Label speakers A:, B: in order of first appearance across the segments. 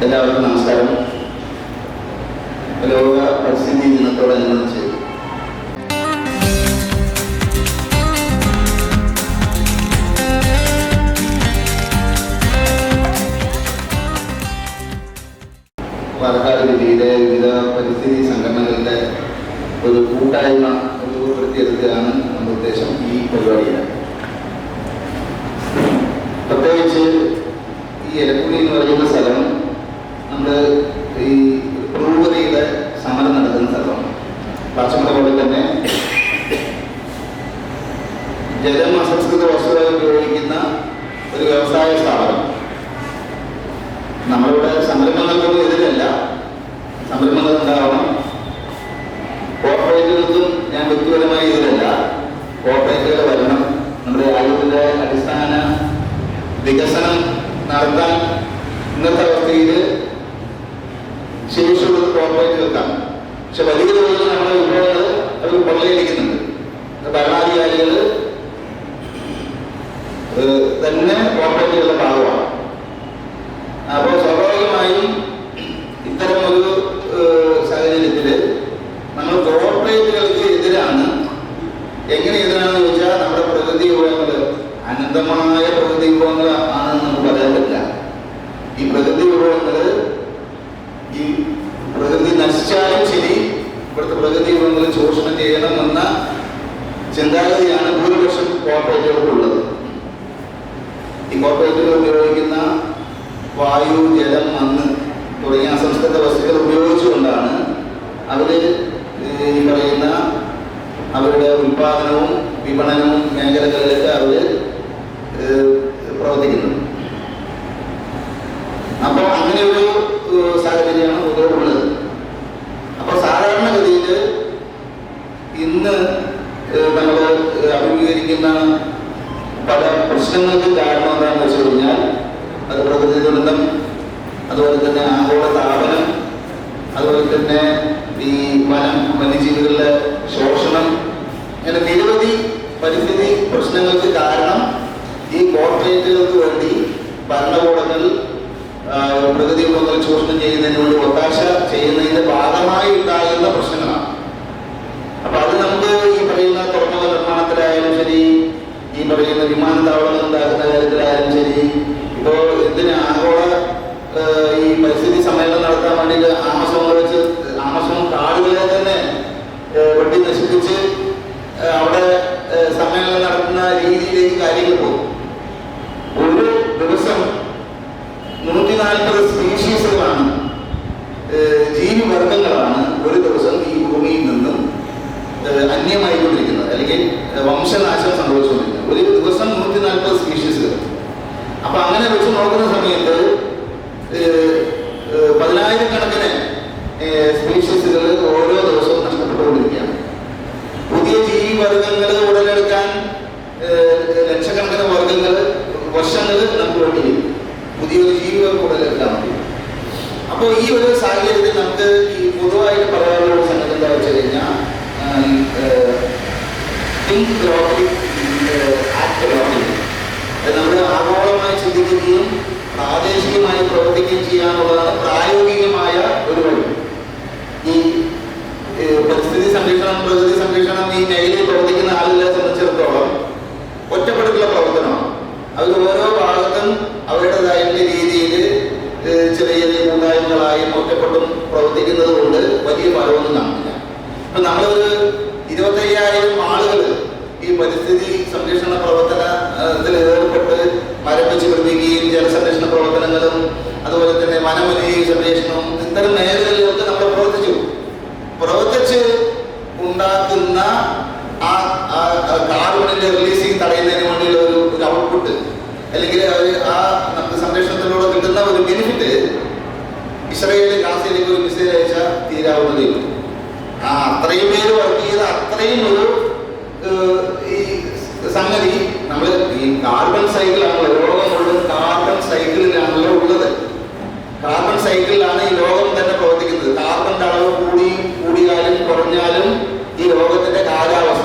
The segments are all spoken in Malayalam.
A: എല്ലാവർക്കും നമസ്കാരം. ലോക പരിസ്ഥിതി ദിനത്തോടനുബന്ധിച്ച് പാലക്കാട് ജില്ലയിലെ വിവിധ പരിസ്ഥിതി സംഘടനകളുടെ ഒരു കൂട്ടായ്മ രൂപപ്പെടുത്തിയെടുക്കുകയാണ് നമ്മുടെ ഉദ്ദേശം ഈ പരിപാടിയിൽ പ്രത്യേകിച്ച് ഈ എലക്കുടി എന്ന് പറയുന്ന സ്ഥലം നമ്മൾ ഈ ബ്രൂവറിയുടെ സമരം നടക്കുന്ന സ്ഥലമാണ്. പച്ചമുള തന്നെ ജലം അസംസ്കൃത വസ്തുവായി ഉപയോഗിക്കുന്ന ഒരു വ്യവസായ സ്ഥാപനം. നമ്മളിവിടെ സംരംഭങ്ങൾക്കൊന്നും എതിരല്ല സംരംഭം ഉണ്ടാവണം. കോർപ്പറേറ്റുകൾക്കും ഞാൻ വ്യക്തിപരമായി എതിരല്ല കോർപ്പറേറ്റുകൾ വരണം നമ്മുടെ രാജ്യത്തിന്റെ അടിസ്ഥാന വികസനം നടത്താൻ ഇന്നത്തെ അവസ്ഥയിൽ പക്ഷെ വലിയ തോതിൽ നമ്മുടെ വിഭവങ്ങൾ അവർ കൊള്ളയടിക്കുന്നുണ്ട്. ഭരണാധികാരികൾ തന്നെ കോർപ്പറേറ്റുകളുടെ ഭാഗമാണ് അപ്പോൾ സ്വാഭാവികമായും ഇത്തരം ഒരു സാഹചര്യത്തിൽ നമ്മൾ കോർപ്പറേറ്റുകൾക്ക് എതിരാണ് എങ്ങനെ എതിരാണെന്ന് ചോദിച്ചാൽ നമ്മുടെ പ്രകൃതി വിഭവങ്ങൾ അനന്തമായ പ്രകൃതി വിഭവങ്ങൾ ആണെന്ന് നമുക്ക് പറയാൻ പറ്റില്ല ഈ പ്രകൃതി വിഭവങ്ങൾ ഈ പ്രകൃതി നശിച്ചാലും ശരി ഇവിടുത്തെ പ്രകൃതി വിഭവങ്ങൾ ചൂഷണം ചെയ്യണമെന്ന ചിന്താഗതിയാണ് ഭൂരിപക്ഷം കോർപ്പറേറ്റുകൾക്കുള്ളത് ഈ കോർപ്പറേറ്റുകൾ ഉപയോഗിക്കുന്ന വായു ജലം മണ്ണ് തുടങ്ങിയ അസംസ്കൃത വസ്തുക്കൾ ഉപയോഗിച്ചുകൊണ്ടാണ് അവർ ഈ പറയുന്ന അവരുടെ ഉൽപാദനവും വിപണനവും മേഖലകളിലൊക്കെ അവർ പ്രവർത്തിക്കുന്നത് അപ്പോൾ അങ്ങനെ ഒരു ഏഹ്, സാഹചര്യമാണ് പൊതുവെ ഉള്ളത് അപ്പോൾ സാധാരണഗതിയിൽ ഇന്ന് നമ്മൾ അഭിമുഖീകരിക്കുന്ന പല പ്രശ്നങ്ങൾക്ക് കാരണം എന്താണെന്ന് വെച്ച് കഴിഞ്ഞാൽ അത് പ്രകൃതി ദുരന്തം അതുപോലെ തന്നെ ആഗോള താപനം അതുപോലെ തന്നെ ഈ വനം വന്യജീവികളുടെ ശോഷണം അങ്ങനെ നിരവധി പരിസ്ഥിതി പ്രശ്നങ്ങൾക്ക് കാരണം ഈ കോർപ്പറേറ്റുകൾക്ക് വേണ്ടി ഭരണകൂടങ്ങൾ പ്രകൃതി വിഭവങ്ങൾ ചൂഷണം ചെയ്യുന്നതിന് വേണ്ടി ഒത്താശ ചെയ്യുന്നതിന്റെ ഭാഗമായി ഉണ്ടാകുന്ന പ്രശ്നങ്ങളാണ്. അപ്പൊ അത് നമുക്ക് ഈ പറയുന്ന തുറമുഖ നിർമ്മാണത്തിലായാലും ശരി ഈ പറയുന്ന വിമാനത്താവളങ്ങൾ ഉണ്ടാക്കുന്ന കാര്യത്തിലായാലും ശരി ഇപ്പോ ഇതിന് ആഗോള ഈ പരിസ്ഥിതി സമ്മേളനം നടത്താൻ വേണ്ടിയിട്ട് ആമസോൺ വെച്ച് ആമസോൺ കാടുകളെ തന്നെ വെട്ടി നശിപ്പിച്ച് അവിടെ സമ്മേളനം നടത്തുന്ന രീതിയിലേക്ക് കാര്യങ്ങൾ പോകും. ഒരു ദിവസം നൂറ്റി നാൽപ്പത് സ്പീഷീസുകളാണ് ഏഹ്, ജീവിവർഗങ്ങളാണ് ഒരു ദിവസം ഈ ഭൂമിയിൽ നിന്നും ഏഹ്, അന്യമായിക്കൊണ്ടിരിക്കുന്നത് അല്ലെങ്കിൽ ഏഹ്, വംശനാശം സംഭവിച്ചുകൊണ്ടിരിക്കുന്നത് ഒരു ദിവസം നൂറ്റി നാൽപ്പത് സ്പീഷീസുകൾ അപ്പൊ അങ്ങനെ വെച്ച് നോക്കുന്ന സമയത്ത് ഏഹ്, ഏഹ്, പതിനായിരക്കണക്കിന് സ്പീഷീസുകൾ ഓരോ ദിവസവും നഷ്ടപ്പെട്ടുകൊണ്ടിരിക്കുകയാണ് പുതിയ ജീവിവർഗങ്ങൾ ഉടലെടുക്കാൻ ഏഹ്, ലക്ഷക്കണക്കിന് വർഗങ്ങൾ വർഷങ്ങൾ നമുക്ക് വേണ്ടി വരും പുതിയൊരു ജീവിവർഗം ഉടലെടുക്കാൻ വേണ്ടി അപ്പോൾ ഈ ഒരു സാഹചര്യത്തിൽ നമുക്ക് ഈ പൊതുവായിട്ട് പറയാനുള്ള ഒരു സംഗതി എന്താ വെച്ച് കഴിഞ്ഞാൽ തിങ്ക് ഗ്ലോബലി ആക്ട് ഗ്ലോബലി നമ്മൾ ആഗോളമായി ചിന്തിക്കുകയും പ്രാദേശികമായി പ്രവർത്തിക്കുകയും ചെയ്യാനുള്ളതാണ് പ്രായോഗികമായ ഒരു വഴി. ഈ പരിസ്ഥിതി സംരക്ഷണം പ്രകൃതി സംരക്ഷണം ഈ മേഖലയിൽ പ്രവർത്തിക്കുന്ന ആളുകളെ സംബന്ധിച്ചിടത്തോളം ഒറ്റപ്പെട്ടുള്ള പ്രവർത്തനമാണ്. അവർ ഓരോ ഭാഗത്തും അവരുടേതായിട്ടുള്ള രീതിയിൽ ചെറിയ കൂട്ടായ്മകളായും ഒറ്റപ്പെട്ടും പ്രവർത്തിക്കുന്നത് കൊണ്ട് വലിയ ഫലമൊന്നും കാണില്ല ഇപ്പൊ നമ്മളൊരു ഇരുപത്തയ്യായിരം ആളുകൾ ഈ പരിസ്ഥിതി സംരക്ഷണ പ്രവർത്തനത്തിൽ ഏർപ്പെട്ട് മരം വെച്ച് പിടിപ്പിക്കുകയും ജലസംരക്ഷണ പ്രവർത്തനങ്ങളും അതുപോലെ തന്നെ വനമലി സംരക്ഷണവും ഇത്തരം മേഖലകളിലൊക്കെ നമ്മൾ പ്രവർത്തിച്ചു. പ്രവർത്തിച്ച് ഉണ്ടാക്കുന്ന ആ കാർബണിന്റെ റിലീസിങ് തടയുന്നതിന് വേണ്ടിയുള്ള ഒരു ഒരു ഔട്ട്പുട്ട് അല്ലെങ്കിൽ ആ നമുക്ക് സംരക്ഷണത്തിലൂടെ കിട്ടുന്ന ഒരു ബെനിഫിറ്റ് ഇസ്രയേലിൽ ഗാസയിലേക്ക് ഒരു മിസൈൽ അയച്ചാൽ തീരാവുന്നതേ ഉള്ളൂ ആ അത്രയും പേര് വർക്ക് ചെയ്ത അത്രയും ഒരു ഈ സംഗതി നമ്മൾ ഈ കാർബൺ സൈക്കിളാണ് ലോകം മുഴുവൻ കാർബൺ സൈക്കിളിലാണല്ലോ ഉള്ളത്. കാർബൺ സൈക്കിളിലാണ് ഈ ലോകം തന്നെ പ്രവർത്തിക്കുന്നത്. കാർബൺ അളവ് കൂടി കൂടിയാലും കുറഞ്ഞാലും ഈ ലോകത്തിന്റെ കാലാവസ്ഥ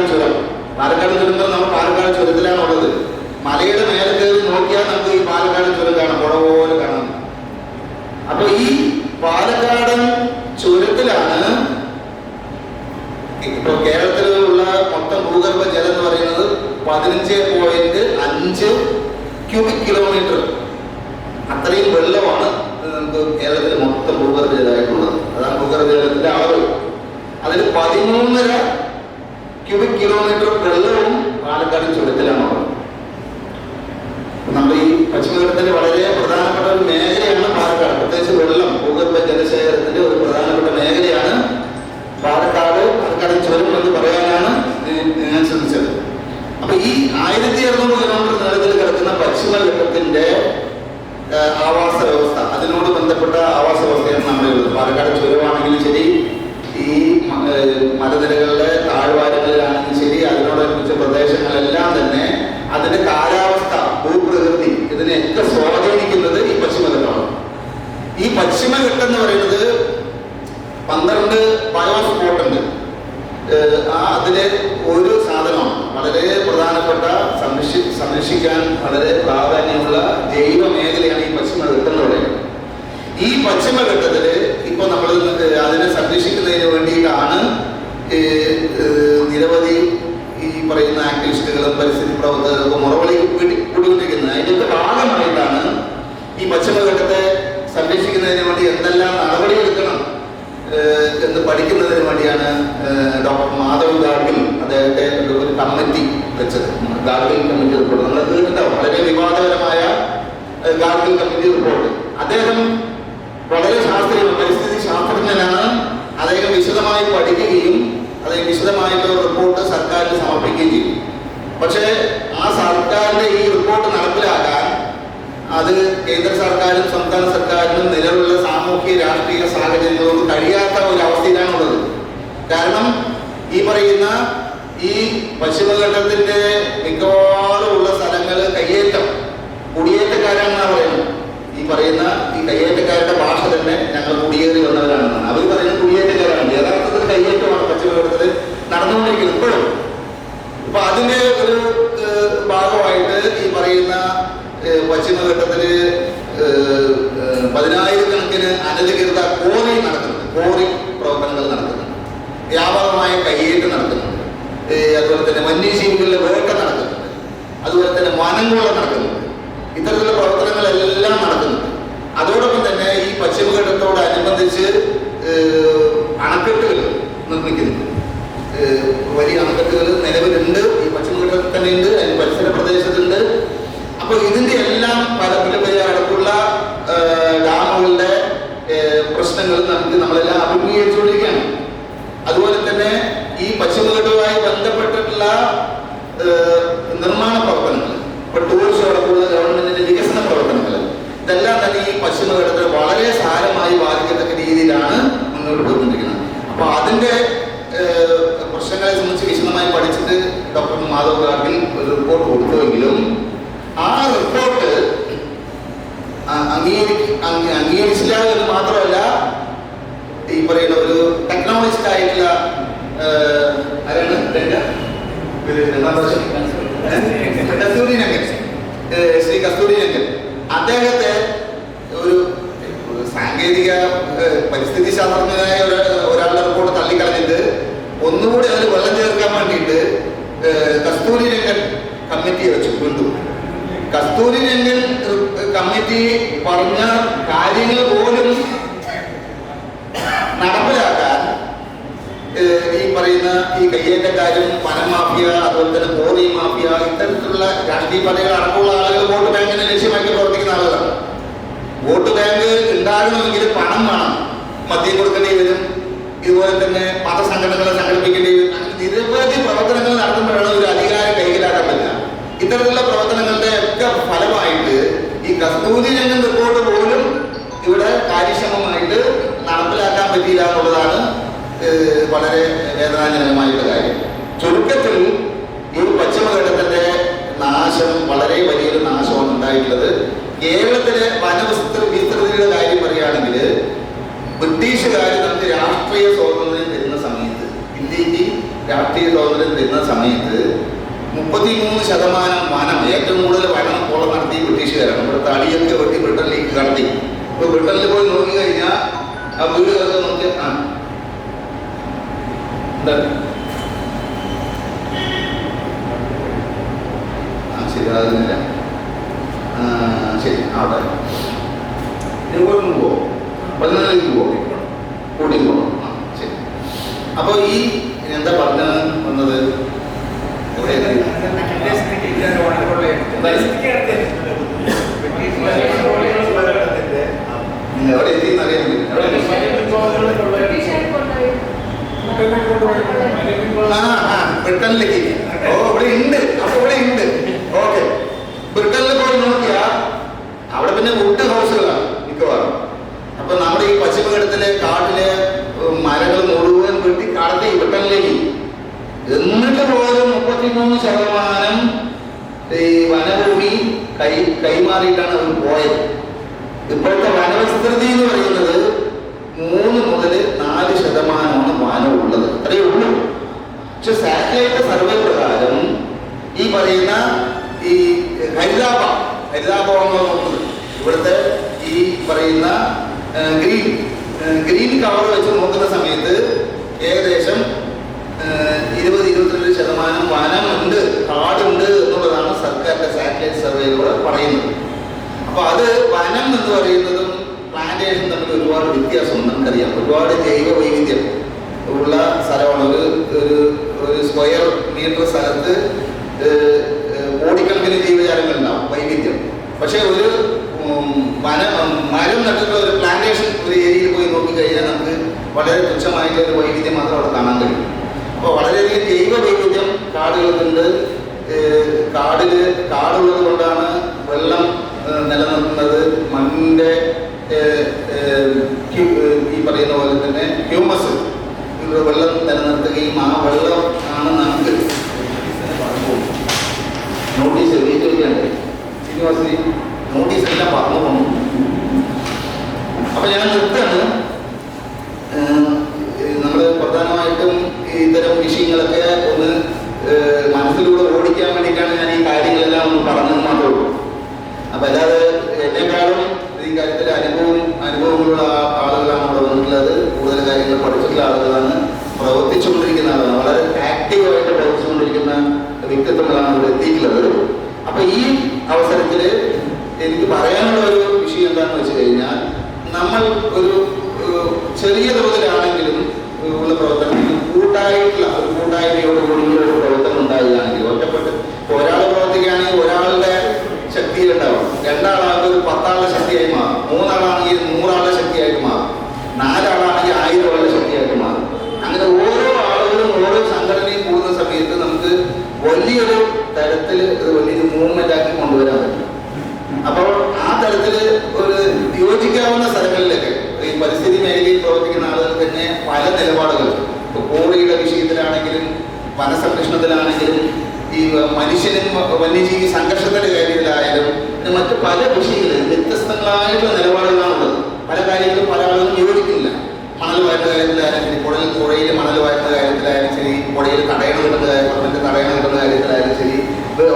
A: ഈ പാലക്കാടൻ ചുരം. പാലക്കാട് ചുരം നമ്മൾ പാലക്കാട് ചുരത്തിലാണ് ഉള്ളത്. മലയുടെ മേലെ കയറി നോക്കിയാൽ നമുക്ക് ഈ പാലക്കാട് ചുരം കാണാം. പുഴ പോലെ കാണാം. അപ്പൊ ഈ പാലക്കാടൻ ചുരത്തിലാണ് ഇപ്പൊ കേരളത്തിലുള്ള മൊത്തം ഭൂഗർഭ ജലം എന്ന് പറയുന്നത് പതിനഞ്ച് പോയിന്റ് അഞ്ച് ക്യൂബിക് കിലോമീറ്റർ അത്രയും വെള്ളമാണ് കേരളത്തിൽ മൊത്തം ഭൂഗർഭ ജലമായിട്ടുള്ളത്. അതാണ് ഭൂഗർഭ ജലത്തിന്റെ അളവ്. അതിൽ പതിമൂന്നര ക്യൂബിക് കിലോമീറ്റർ വെള്ളവും പാലക്കാട് ചുരത്തിലാണ് നമ്മുടെ ഈ പശ്ചിമഘട്ടത്തിന്റെ വളരെ പ്രധാനപ്പെട്ട ഒരു മേഖലയാണ് പാലക്കാട്. പ്രത്യേകിച്ച് വെള്ളം ഭൂഗർഭ ജലശേഖരത്തിന്റെ ഒരു പ്രധാനപ്പെട്ട മേഖലയാണ് പാലക്കാട് പാലക്കാട് ചുരം എന്ന് പറയാനാണ് ഞാൻ- ശ്രമിച്ചത്. അപ്പൊ ഈ ആയിരത്തി അറുന്നൂറ് കിലോമീറ്റർ നീളത്തിൽ കിടക്കുന്ന പശ്ചിമഘട്ടത്തിന്റെ ആവാസ വ്യവസ്ഥ അതിനോട് ബന്ധപ്പെട്ട ആവാസ വ്യവസ്ഥയാണ് നമ്മളുള്ളത് പാലക്കാട് ചുരമാണെങ്കിലും ശരി ഈ മലനിരകളുടെ പ്രദേശങ്ങളെല്ലാം തന്നെ അതിന്റെ കാലാവസ്ഥ ഭൂപ്രകൃതി ഇതിനെയൊക്കെ സ്വാധീനിക്കുന്നത് ഈ പശ്ചിമഘട്ടമാണ്. ഈ പശ്ചിമഘട്ടം എന്ന് പറയുന്നത് പന്ത്രണ്ട് ബയോസ്പോട്ട് ഉണ്ട് ആ അതിലെ ഒരു സാധനമാണ്. വളരെ പ്രധാനപ്പെട്ട സംരക്ഷി സംരക്ഷിക്കാൻ വളരെ പ്രാധാന്യമുള്ള ജൈവ മേഖലയാണ് ഈ പശ്ചിമഘട്ടം എന്ന് പറയുന്നത്. ഈ പശ്ചിമഘട്ടത്തിൽ ഇപ്പൊ നമ്മൾ അതിനെ സംരക്ഷിക്കുന്നതിന് വേണ്ടിയിട്ടാണ് നിരവധി പറയുന്ന ആക്ടിവിസ്റ്റുകളും പരിസ്ഥിതി പ്രവർത്തകർക്കും മുറവിളി കൂടിക്കൊണ്ടിരിക്കുന്നത് അതിന്റെ ഭാഗമായിട്ടാണ് ഈ പശ്ചിമഘട്ടത്തെ സംരക്ഷിക്കുന്നതിന് വേണ്ടി എന്തെല്ലാം നടപടിയെടുക്കണം എന്ന് പഠിക്കുന്നതിന് വേണ്ടിയാണ് ഡോക്ടർ മാധവ് ഗാഡ്ഗിൽ അദ്ദേഹത്തെ ഒരു കമ്മിറ്റി വെച്ചത്. Gadgil committee report. നമ്മൾ കേട്ടിട്ടുണ്ടാവും വളരെ വിവാദപരമായ ഏഹ്, ഗാഡ്ഗിൽ കമ്മിറ്റി റിപ്പോർട്ട്. അദ്ദേഹം വളരെ ശാസ്ത്രീയ പരിസ്ഥിതി ശാസ്ത്രജ്ഞനാണ്. അദ്ദേഹം വിശദമായി പഠിക്കുകയും അദ്ദേഹം വിശദമായിട്ടുള്ള റിപ്പോർട്ട് സർക്കാരിന് സമർപ്പിക്കുകയും ചെയ്യും. പക്ഷേ ആ സർക്കാരിന്റെ ഈ റിപ്പോർട്ട് നടപ്പിലാക്കാൻ അത് കേന്ദ്ര സർക്കാരും സംസ്ഥാന സർക്കാരിനും നിലവിലുള്ള സാമൂഹ്യ രാഷ്ട്രീയ സാഹചര്യങ്ങളൊന്നും കഴിയാത്ത ഒരു അവസ്ഥയിലാണുള്ളത് കാരണം ഈ പറയുന്ന ഈ പശ്ചിമഘട്ടത്തിന്റെ മിക്കവാറും ഉള്ള സ്ഥലങ്ങൾ കയ്യേറ്റം കുടിയേറ്റക്കാരാണെന്നാണ് വലിയ അണക്കെട്ടുകൾ നിലവിലുണ്ട്. ഈ പശ്ചിമഘട്ടത്തിൽ തന്നെ ഉണ്ട് അതിന് പരിസര പ്രദേശത്തുണ്ട്. അപ്പോൾ ഇതിന്റെ എല്ലാം പരമ്പരമായ അടക്കമുള്ള ഡാമുകളുടെ പ്രശ്നങ്ങൾ നമുക്ക് നമ്മളെല്ലാം അഭിമുഖീകരിച്ചുകൊണ്ടിരിക്കുകയാണ്. അതുപോലെ തന്നെ ഈ പശ്ചിമഘട്ടവുമായി ബന്ധപ്പെട്ടിട്ടുള്ള നിർമ്മാണ പ്രവർത്തനങ്ങൾ ഇപ്പൊ ടൂറിസം അടക്കമുള്ള ഗവൺമെന്റിന്റെ വികസന പ്രവർത്തനങ്ങൾ ഇതെല്ലാം തന്നെ ഈ പശ്ചിമഘട്ടത്തിൽ വളരെ സാരമായി ബാധിക്കത്തക്ക രീതിയിലാണ് മുന്നോട്ട് പോകുന്നിരിക്കുന്നത് അപ്പോൾ അതിന്റെ പ്രശ്നങ്ങളെ സംബന്ധിച്ച് വിശദമായി പഠിച്ചിട്ട് ഡോക്ടർ മാധവ് ഗാർഗിൽ ഒരു റിപ്പോർട്ട് കൊടുത്തുവെങ്കിലും ആ റിപ്പോർട്ട് അംഗീകരി അംഗീ- അംഗീകരിച്ചില്ല എന്ന് മാത്രമല്ല ഈ പറയുന്ന ഒരു ടെക്നോളജിസ്റ്റ് ആയിട്ടുള്ള ആരാണ്? കസ്തൂരി രംഗൻ. ശ്രീ കസ്തൂരി രംഗൻ. അദ്ദേഹത്തെ ഒരു സാങ്കേതിക പരിസ്ഥിതി ശാസ്ത്രജ്ഞനായ ഒരാളുടെ റിപ്പോർട്ട് തള്ളിക്കളഞ്ഞിട്ട് ഒന്നുകൂടി അതിൽ വെള്ളം ചേർക്കാൻ വേണ്ടിയിട്ട് കസ്തൂരി രംഗൻ കമ്മിറ്റിയെ വെച്ചു വീണ്ടും. കസ്തൂരി രംഗൻ കമ്മിറ്റി പറഞ്ഞ കാര്യങ്ങൾ പോലും നടപ്പിലാക്കാൻ ഈ പറയുന്ന ഈ കയ്യേറ്റക്കാരും പനമാഫിയ അതുപോലെ തന്നെ കോറി മാഫിയ ഇത്തരത്തിലുള്ള രാഷ്ട്രീയ പാർട്ടികൾ അടക്കമുള്ള ആളുകൾ വോട്ട് ബാങ്കിനെ ലക്ഷ്യമാക്കി പ്രവർത്തിക്കുന്ന ആളുകളാണ്. വോട്ട് ബാങ്ക് ഉണ്ടാകണമെങ്കിൽ പണം വേണം. മദ്യം കൊടുക്കേണ്ടി വരും. ഇതുപോലെ തന്നെ മതസംഘടനകളെ സംഘടിപ്പിക്കേണ്ടി വരും. അങ്ങനെ നിരവധി പ്രവർത്തനങ്ങൾ നടത്തുമ്പോഴാണ് ഒരു അധികാരം കൈകലാക്കാൻ പറ്റുക ഇത്തരത്തിലുള്ള പ്രവർത്തനങ്ങളുടെ ഒക്കെ ഫലമായിട്ട് ഈ കസ്തൂരി രംഗം റിപ്പോർട്ട് പോലും ഇവിടെ കാര്യക്ഷമമായിട്ട് നടപ്പിലാക്കാൻ പറ്റിയില്ല എന്നുള്ളതാണ് വളരെ വേദനാജനകമായിട്ടുള്ള കാര്യം. ചുരുക്കത്തിൽ ഈ പശ്ചിമഘട്ടത്തിന്റെ നാശം വളരെ വലിയൊരു നാശമാണ് ഉണ്ടായിട്ടുള്ളത്. കേരളത്തിലെ വനവിസ്തൃ വിസ്തൃതിയുടെ കാര്യം പറയുകയാണെങ്കിൽ ബ്രിട്ടീഷുകാർ നമുക്ക് രാഷ്ട്രീയ സ്വാതന്ത്ര്യം തരുന്ന സമയത്ത് ഇന്ത്യയ്ക്ക് രാഷ്ട്രീയ സ്വാതന്ത്ര്യം തരുന്ന സമയത്ത് മുപ്പത്തിമൂന്ന് ശതമാനം വനം ഏറ്റവും കൂടുതൽ വനം കോളം നടത്തി ബ്രിട്ടീഷുകാരാണ്. ഇവിടെ തടിയൊക്കെ വെട്ടി ബ്രിട്ടനിലേക്ക് കടത്തി. ഇപ്പൊ ബ്രിട്ടനിൽ പോയി നോക്കി കഴിഞ്ഞാൽ ആ വീടുകളൊക്കെ നോക്കി ആ ശരി അതൊന്നുമില്ല. ശരി അവിടെ എങ്ങോട്ടും പോവോ പതിനാലിലേക്ക് പോവോ കൂട്ടി പോകണം ശരി. അപ്പോൾ ഈ എന്താ പറഞ്ഞ വന്നത്? എവിടെ? എത്തിയെന്ന് അറിയാൻ ബ്രിട്ടനിലേക്ക് ഓ ഇവിടെ ഉണ്ട്. അപ്പൊ ഇവിടെ ഉണ്ട് ഓക്കെ ബ്രിട്ടനിൽ പോയി നോക്കിയാ അവിടെ പിന്നെ വുഡ് ഹൗസുകളാണ് മിക്കവാറും അപ്പൊ നമ്മുടെ ഈ പശ്ചിമഘട്ടത്തിലെ കാട്ടിലെ മരങ്ങൾ മുഴുവൻ വെട്ടി കടത്തി ബ്രിട്ടനിലേക്ക് എന്നിട്ട് പോലും മുപ്പത്തിമൂന്ന് ശതമാനം ഈ വനഭൂമി കൈ കൈമാറിയിട്ടാണ് അവർ പോയത്. ഇപ്പോഴത്തെ വനവിസ്തൃതി എന്ന് പറയുന്നത് മൂന്ന് മുതൽ നാല് ശതമാനമാണ് വനം ഉള്ളത്. അത്രയേ ഉള്ളൂ. പക്ഷെ സാറ്റലൈറ്റ് സർവേ പ്രകാരം ഈ പറയുന്ന ഈ ഹരിതാപ നോക്കുന്നത് ഇവിടുത്തെ ഈ പറയുന്ന ഗ്രീൻ. ഗ്രീൻ കവർ വെച്ച് നോക്കുന്ന സമയത്ത് ഏകദേശം ഇരുപത് ഇരുപത്തിരണ്ട് ശതമാനം വനമുണ്ട് കാടുണ്ട് എന്നുള്ളതാണ് സർക്കാരിന്റെ സാറ്റലൈറ്റ് സർവേയിലൂടെ പറയുന്നത്. അപ്പൊ അത് വനം എന്ന് പറയുന്നതും പ്ലാന്റേഷൻ തമ്മിൽ ഒരുപാട് വ്യത്യാസമുണ്ട് നമുക്കറിയാം. ഒരുപാട് ജൈവ വൈവിധ്യം ഉള്ള സ്ഥലമാണ്. ഒരു ഒരു സ്ക്വയർ മീറ്റർ സ്ഥലത്ത് കോടിക്കണക്കിന് ജീവജാലങ്ങൾ ഉണ്ടാവും വൈവിധ്യം. പക്ഷെ ഒരു വന മരം നട്ടിട്ടുള്ള ഒരു പ്ലാന്റേഷൻ ഒരു ഏരിയയിൽ പോയി നോക്കിക്കഴിഞ്ഞാൽ നമുക്ക് വളരെ തുച്ഛമായിട്ടുള്ള ഒരു വൈവിധ്യം മാത്രം അവിടെ കാണാൻ കഴിയും. അപ്പോൾ വളരെയധികം ജൈവ വൈവിധ്യം കാടുകൾക്കുണ്ട്. കാടിൽ കാടുള്ളത് കൊണ്ടാണ് വെള്ളം നിലനിർത്തുന്നത്. ഏഹ് ഈ പറയുന്ന പോലെ തന്നെ ഹ്യൂമസ് വെള്ളം നിലനിർത്തുകയും ആ വെള്ളം ആണ് നമുക്ക് നോട്ടീസ് എഴുതിയിട്ടൊക്കെയുണ്ട് ശ്രീനിവാസി നോട്ടീസ് എല്ലാം പറഞ്ഞു തന്നു അപ്പൊ ഞാൻ നിർത്തുകയാണ്. നമ്മൾ പ്രധാനമായിട്ടും ഇത്തരം വിഷയങ്ങളൊക്കെ ഒന്ന് മനസ്സിലൂടെ ഓടിക്കാൻ വേണ്ടിയിട്ടാണ് ഞാൻ ഈ കാര്യങ്ങളെല്ലാം ഒന്ന് പറഞ്ഞത് മാത്രമേ ഉള്ളൂ. അപ്പൊ അല്ലാതെ എന്നെക്കാളും ഈ കാര്യത്തിൽ അനുഭവം അനുഭവങ്ങളുള്ള ആളുകളാണ് ഇവിടെ വന്നിട്ടുള്ളത്. കൂടുതൽ കാര്യങ്ങൾ പഠിച്ചിട്ടുള്ള ആളുകളാണ്. പ്രവർത്തിച്ചുകൊണ്ടിരിക്കുന്ന ആളുകളാണ്. വളരെ ആക്റ്റീവായിട്ട് പ്രവർത്തിച്ചുകൊണ്ടിരിക്കുന്ന വ്യക്തിത്വങ്ങളാണ് ഇവിടെ എത്തിയിട്ടുള്ളത്. അപ്പൊ ഈ അവസരത്തിൽ എനിക്ക് പറയാനുള്ള ഒരു വിഷയം എന്താണെന്ന് വെച്ച് കഴിഞ്ഞാൽ നമ്മൾ ഒരു ചെറിയ തോതിലാണെങ്കിലും ഉള്ള പ്രവർത്തനത്തിൽ കൂട്ടായിട്ടുള്ള കൂട്ടായ്മയോട് കൂടിയുള്ള ഒരു പ്രവർത്തനം ഉണ്ടാകുകയാണെങ്കിൽ ഒറ്റപ്പെട്ട് യോജിക്കാവുന്ന സ്ഥലങ്ങളിലൊക്കെ ഈ പരിസ്ഥിതി മേഖലയിൽ പ്രവർത്തിക്കുന്ന ആളുകൾ തന്നെ പല നിലപാടുകൾ. ഇപ്പൊ കോഴിയുടെ വിഷയത്തിലാണെങ്കിലും വനസംരക്ഷണത്തിലാണെങ്കിലും ഈ മനുഷ്യനും വന്യജീവി സംഘർഷത്തിന്റെ കാര്യത്തിലായാലും മറ്റ് പല വിഷയങ്ങളിലും വ്യത്യസ്തങ്ങളായിട്ടുള്ള നിലപാടുകളാണുള്ളത് പല കാര്യങ്ങളും പല ആളുകളും യോജിക്കുന്നില്ല. മണൽ വാരുന്ന കാര്യത്തിലായാലും ശരി പുഴയിൽ പുഴയിൽ മണൽ വാരുന്ന കാര്യത്തിലായാലും ശരി പുഴയിൽ തടയണ കിട്ടുന്ന മണ്ണിൽ തടയണ കിട്ടുന്ന കാര്യത്തിലായാലും ശരി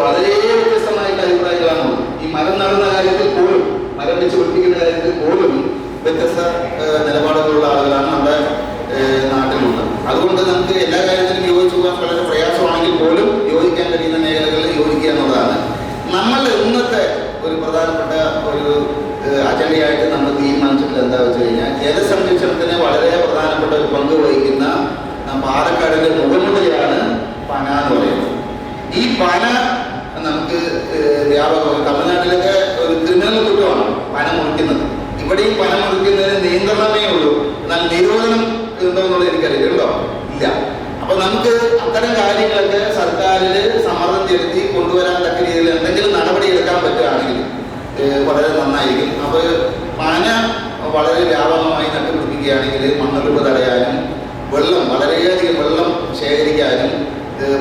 A: വളരെ വ്യത്യസ്തമായിട്ടുള്ള അഭിപ്രായങ്ങളാണുള്ളത് ഈ മരം നടന്ന കാര്യത്തിൽ പോലും മരം പഠിപ്പിക്കുന്ന കാര്യത്തിൽ പോലും വ്യത്യസ്ത നിലപാടുകളുള്ള ആളുകളാണ് നമ്മുടെ നാട്ടിലുള്ളത്. അതുകൊണ്ട് നമുക്ക് എല്ലാ കാര്യത്തിലും യോജിച്ചു പോകാൻ വളരെ പ്രയാസമാണെങ്കിൽ പോലും യോജിക്കാൻ കഴിയുന്ന മേഖലകളിൽ യോജിക്കുക എന്നുള്ളതാണ്. നമ്മൾ ഇന്നത്തെ ഒരു പ്രധാനപ്പെട്ട ഒരു അജണ്ടയായിട്ട് നമ്മൾ തീരുമാനിച്ചിട്ടുള്ള എന്താ വെച്ച് കഴിഞ്ഞാൽ ജലസംരക്ഷണത്തിന് വളരെ പ്രധാനപ്പെട്ട ഒരു പങ്ക് വഹിക്കുന്ന പാലക്കാടിന്റെ മുഖമുദ്രയാണ് പന എന്ന് പറയുന്നത്. ഈ പന നമുക്ക് വ്യാപകമാണ് തമിഴ്നാട്ടിലൊക്കെ ഒരു ക്രിമിനൽ കുറ്റമാണ്. പന ഇവിടെ ഇവിടെയും പന മുറിക്കുന്നതിന് നിയന്ത്രണമേ ഉള്ളൂ. എന്നാൽ നിരോധനം ഉണ്ടോ എന്നുള്ളത് എനിക്കറിയില്ല ഉണ്ടോ? ഇല്ല. അപ്പൊ നമുക്ക് അത്തരം കാര്യങ്ങളൊക്കെ സർക്കാരിൽ സമ്മർദ്ദം ചെലുത്തി കൊണ്ടുവരാൻ തക്ക രീതിയിൽ എന്തെങ്കിലും നടപടി എടുക്കാൻ പറ്റുകയാണെങ്കിൽ വളരെ നന്നായിരിക്കും. അപ്പൊ പന വളരെ വ്യാപകമായി നട്ടുപിടിപ്പിക്കുകയാണെങ്കിൽ മണ്ണൊലിപ്പ് തടയാനും വെള്ളം വളരെയധികം വെള്ളം ശേഖരിക്കാനും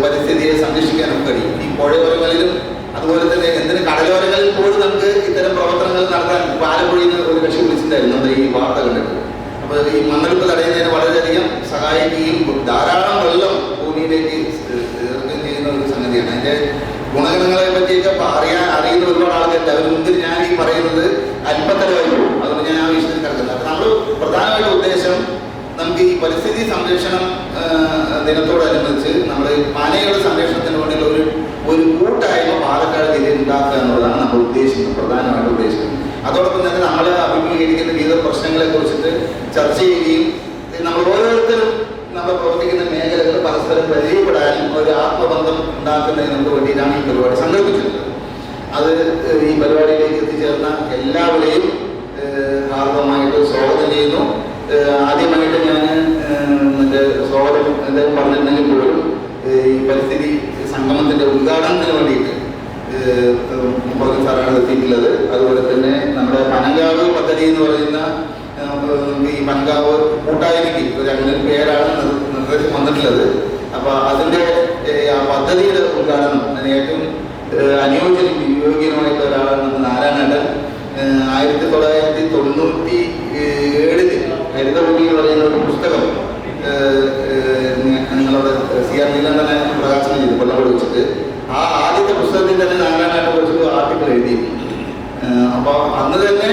A: പരിസ്ഥിതിയെ സംരക്ഷിക്കാനും കഴിയും. ഈ പുഴയോരങ്ങളിലും അതുപോലെ തന്നെ എന്തിന് കടലോരങ്ങളിൽ പോലും നമുക്ക് ഇത്തരം പ്രവർത്തനങ്ങൾ നടത്താൻ ഇപ്പൊ ആലപ്പുഴയിൽ നിന്ന് ഒരു കക്ഷി വിളിച്ചിട്ടുണ്ടായിരുന്നു നമ്മുടെ ഈ വാർത്ത കണ്ടിട്ട്. അപ്പൊ ഈ മണ്ണെടുപ്പ് തടയുന്നതിന് വളരെയധികം സഹായിക്കുകയും ധാരാളം വെള്ളം ഭൂമിയിലേക്ക് ഇറങ്ങുകയും ചെയ്യുന്ന ഒരു സംഗതിയാണ്. അതിന്റെ ഗുണഗണങ്ങളെ പറ്റിയൊക്കെ അറിയാൻ അറിയുന്ന ഒരുപാട് ആൾക്കാരുണ്ട് അവർ മുമ്പിൽ ഞാൻ ഈ പറയുന്നത് അല്പത്തരമായി അതുകൊണ്ട് ഞാൻ ആ വിഷയത്തിൽ കിടക്കുന്നത് അപ്പൊ നമ്മൾ പ്രധാനമായിട്ട് ഉദ്ദേശം നമുക്ക് ഈ പരിസ്ഥിതി സംരക്ഷണം ദിനത്തോടനുബന്ധിച്ച് നമ്മൾ പാനയുടെ സംരക്ഷണത്തിന് വേണ്ടിയുള്ള ഒരു ഒരു കൂട്ടായ്മ പാലക്കാട് ജില്ലയിൽ ഉണ്ടാക്കുക എന്നുള്ളതാണ് നമ്മൾ ഉദ്ദേശിക്കുന്നത് പ്രധാനമായിട്ട് ഉദ്ദേശിക്കുന്നത്. അതോടൊപ്പം തന്നെ നമ്മൾ അഭിമുഖീകരിക്കുന്ന വിവിധ പ്രശ്നങ്ങളെ കുറിച്ചിട്ട് ചർച്ച ചെയ്യുകയും നമ്മൾ ഓരോരുത്തരും നമ്മൾ പ്രവർത്തിക്കുന്ന മേഖലകൾ പരസ്പരം പരിചയപ്പെടാനും ഒരു ആത്മബന്ധം ഉണ്ടാക്കുന്നതിന് വേണ്ടിയിട്ടാണ് ഈ പരിപാടി സംഘടിപ്പിച്ചിട്ടുള്ളത്. അത് ഈ പരിപാടിയിലേക്ക് എത്തിച്ചേർന്ന എല്ലാവരെയും ആദ്യമായിട്ട് ഞാൻ മറ്റേ സ്വാഗതം എന്തെങ്കിലും പറഞ്ഞിട്ടുണ്ടെങ്കിൽ പോലും ഈ പരിസ്ഥിതി സംഗമത്തിന്റെ ഉദ്ഘാടനത്തിന് വേണ്ടിയിട്ട് മുപ്പത് സാറാണ് എത്തിയിട്ടുള്ളത്. അതുപോലെ തന്നെ നമ്മുടെ പനങ്കാവ് പദ്ധതി എന്ന് പറയുന്ന ഈ പനങ്കാവ് കൂട്ടായ്മയ്ക്ക് ഒരു അങ്ങനെ പേരാണ് നിർ- നിർദ്ദേശം വന്നിട്ടുള്ളത്. അപ്പൊ അതിന്റെ ആ പദ്ധതിയുടെ ഉദ്ഘാടനം അതിന് ഏറ്റവും അനുയോജ്യം യോഗ്യമായിട്ടുള്ള ഒരാളാണ് നാരായണേട്ടൻ. ആയിരത്തി തൊള്ളായിരത്തി തൊണ്ണൂറ്റി ഹരിതഭൂമി എന്ന് പറയുന്ന ഒരു പുസ്തകം നിങ്ങളുടെ സി ആർ നീലൻ തന്നെ പ്രകാശനം ചെയ്തു കൊല്ലം വെച്ചിട്ട്. ആ ആദ്യത്തെ പുസ്തകത്തിൽ തന്നെ നാരായണേട്ടനെ കുറിച്ചൊരു ആർട്ടിക്കിൾ എഴുതി അപ്പോൾ അന്ന് തന്നെ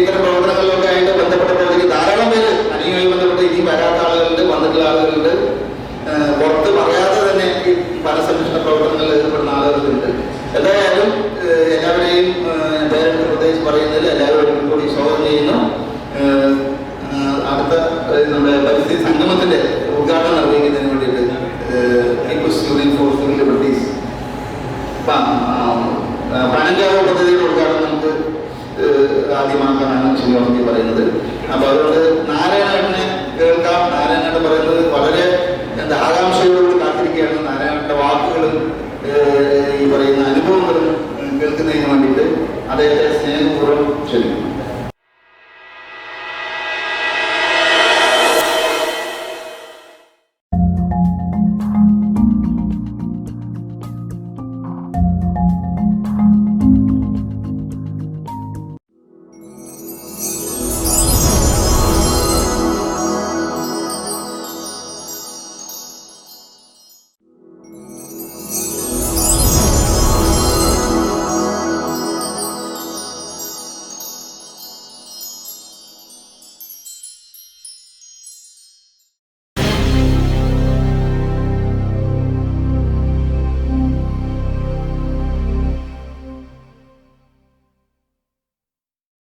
A: ഇത്തരം പ്രവർത്തനങ്ങളിലൊക്കെ ആയിട്ട് ബന്ധപ്പെട്ട പ്രവർത്തിക്ക് ധാരാളം പേര് അനിയുമായി ബന്ധപ്പെട്ട് ഇനി വരാത്ത ആളുകളുണ്ട് വന്നിട്ടുള്ള ആളുകളുണ്ട്. പുറത്ത് പറയാതെ തന്നെ ഈ പരസംരക്ഷണ പ്രവർത്തനങ്ങളിൽ ഏർപ്പെടുന്ന ആളുകളുണ്ട്. എന്തായാലും എല്ലാവരെയും പേരെടുത്ത് പ്രത്യേകിച്ച് പറയുന്നതിൽ എല്ലാവരും കൂടി സ്വാഗതം ചെയ്യുന്നു.